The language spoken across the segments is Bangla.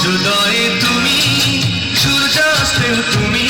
সূর্যোদয়ে তুমি সূর্যাস্তে তুমি।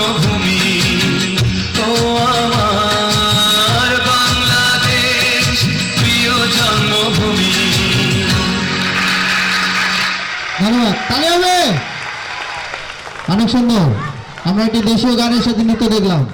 জন্মভূমি ও আমার বাংলাদেশ, প্রিয় জন্মভূমি। ধন্যবাদ। অনেক সুন্দর। আমরা একটি দেশীয় গানের সাথে নৃত্য দেখলাম।